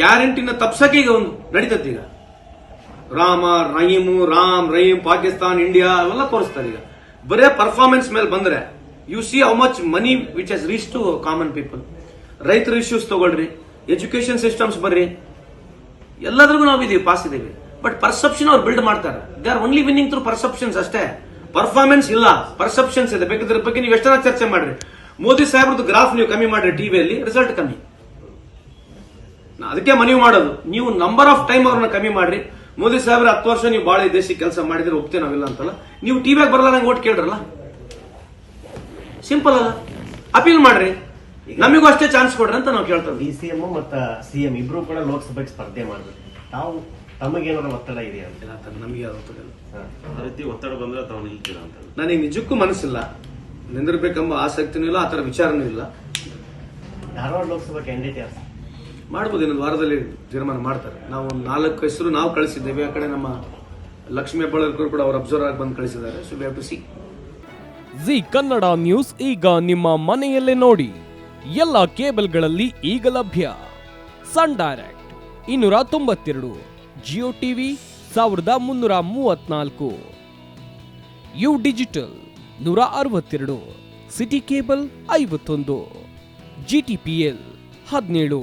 ಗ್ಯಾರಂಟಿನ ತಪ್ಸಕ್ಕೆ ಈಗ ಒಂದು ನಡೀತದೆ ಈಗ. ರಾಮ, ರಹೀಮು, ರಾಮ್, ರಹೀಮ್, ಪಾಕಿಸ್ತಾನ್, ಇಂಡಿಯಾ ಅವೆಲ್ಲ ತೋರಿಸ್ತಾರೆ ಈಗ. ಬರೇ ಪರ್ಫಾರ್ಮೆನ್ಸ್ ಮೇಲೆ ಬಂದ್ರೆ you see how much money which has reach to common people ರೈತರ ಇಶ್ಯೂಸ್ ತಗೊಳ್ರಿ ಎಜುಕೇಶನ್ ಸಿಸ್ಟಮ್ಸ್ ಬರ್ರಿ ಎಲ್ಲದ್ರಿಗೂ ನಾವು ಇದೀವಿ ಪಾಸ್ ಇದೀವಿ. ಬಟ್ ಪರ್ಸೆಪ್ಷನ್ ಅವ್ರು ಬಿಲ್ಡ್ ಮಾಡ್ತಾರೆ. They are only winning through perceptions ಅಷ್ಟೇ. ಪರ್ಫಾರ್ಮೆನ್ಸ್ ಇಲ್ಲ ಪರ್ಸೆಪ್ಷನ್ಸ್ ಇದೆ. ಬೇಕಾದ್ರ ಬಗ್ಗೆ ನೀವು ಎಷ್ಟರ ಚರ್ಚೆ ಮಾಡ್ರಿ. ಮೋದಿ ಸಾಹೇಬ್ರದ್ದು ಗ್ರಾಫ್ ನೀವು ಕಮ್ಮಿ ಮಾಡ್ರಿ ಟಿವಿಯಲ್ಲಿ ರಿಸಲ್ಟ್ ಕಮ್ಮಿ. ಅದಕ್ಕೆ ಮನವಿ ಮಾಡೋದು. ನೀವು ನಂಬರ್ ಆಫ್ ಟೈಮ್ ಅವ್ರನ್ನ ಕಮ್ಮಿ ಮಾಡ್ರಿ. ಮೋದಿ ಸಾಹೇಬ್ರ ಹತ್ತು ವರ್ಷ ನೀವು ಬಹಳ ದೇಶಕ್ಕೆ ಕೆಲಸ ಮಾಡಿದ್ರೆ ಹೋಗ್ತೇವೆ ನಾವಿಲ್ಲ ಅಂತಲ್ಲ. ನೀವು ಟಿವಿಯಾಗ ಬರಲ್ಲ ನಂಗೆ ಓಟ್ ಕೇಳ್ರಲ್ಲ? ಸಿಂಪಲ್ ಅಲ್ಲ. ಅಪೀಲ್ ಮಾಡ್ರಿ. ನಮಗೂ ಅಷ್ಟೇ ಚಾನ್ಸ್ ಕೊಡ್ರಿ ಅಂತ ನಾವು ಕೇಳ್ತೇವೆ. ಡಿ ಸಿ ಎಂ ಮತ್ತು ಸಿಎಂ ಇಬ್ರು ಕೂಡ ಲೋಕಸಭೆಗೆ ಸ್ಪರ್ಧೆ ಮಾಡ್ಬೇಕು. ತಾವು ತಮಗೇನಾದ್ರು ಒತ್ತಡ ಇದೆಯಾ? ಅಂತ ಇಲ್ಲ ನಮಗೆ ಒತ್ತಡ ಇಲ್ಲ. ರೀತಿ ಒತ್ತಡ ಬಂದ್ರೆ ತಾವು ನಿಲ್ತೀರ ಅಂತ? ನನಗೆ ನಿಜಕ್ಕೂ ಮನಸ್ಸಿಲ್ಲ. ನಿಂದಿರ್ಬೇಕೆಂಬ ಆಸಕ್ತಿನೂ ಇಲ್ಲ ಆ ಥರ ವಿಚಾರನೂ ಇಲ್ಲ. ಧಾರವಾಡ ಲೋಕಸಭಾ ಕ್ಯಾಂಡಿಡೇಟ್ ಯಾರು? ಮಾಡ್ಬೋದು ಇನ್ನೊಂದು ವಾರದಲ್ಲಿ ತೀರ್ಮಾನ ಮಾಡ್ತಾರೆ. ನಾವು ಒಂದು ನಾಲ್ಕು ಹೆಸರು ನಾವು ಕಳಿಸಿದ್ದೇವೆ. ಆ ಕಡೆ ನಮ್ಮ ಲಕ್ಷ್ಮೀ ಹೆಬ್ಬಾಳ್ಕರ್ ಕೂಡ ಅವ್ರು ಅಬ್ಸರ್ವ್ ಆಗಿ ಬಂದು ಕಳಿಸಿದ್ದಾರೆ. So we have to see G Kannada news ಈಗ ನಿಮ್ಮ ಮನೆಯಲ್ಲೇ ನೋಡಿ. ಎಲ್ಲ ಕೇಬಲ್ಗಳಲ್ಲಿ ಈಗ ಲಭ್ಯ. ಸನ್ ಡೈರೆಕ್ಟ್ ಇನ್ನೂರ ತೊಂಬತ್ತೆರಡು ಜಿಯೋ ಟಿವಿ ಸಾವಿರದ ಮುನ್ನೂರ ಮೂವತ್ನಾಲ್ಕು. ಯು ಡಿಜಿಟಲ್ ನೂರ ಅರವತ್ತೆರಡು, ಸಿಟಿ ಕೇಬಲ್ ಐವತ್ತೊಂದು ಜಿ ಟಿ ಪಿ ಎಲ್ ಹದಿನೇಳು.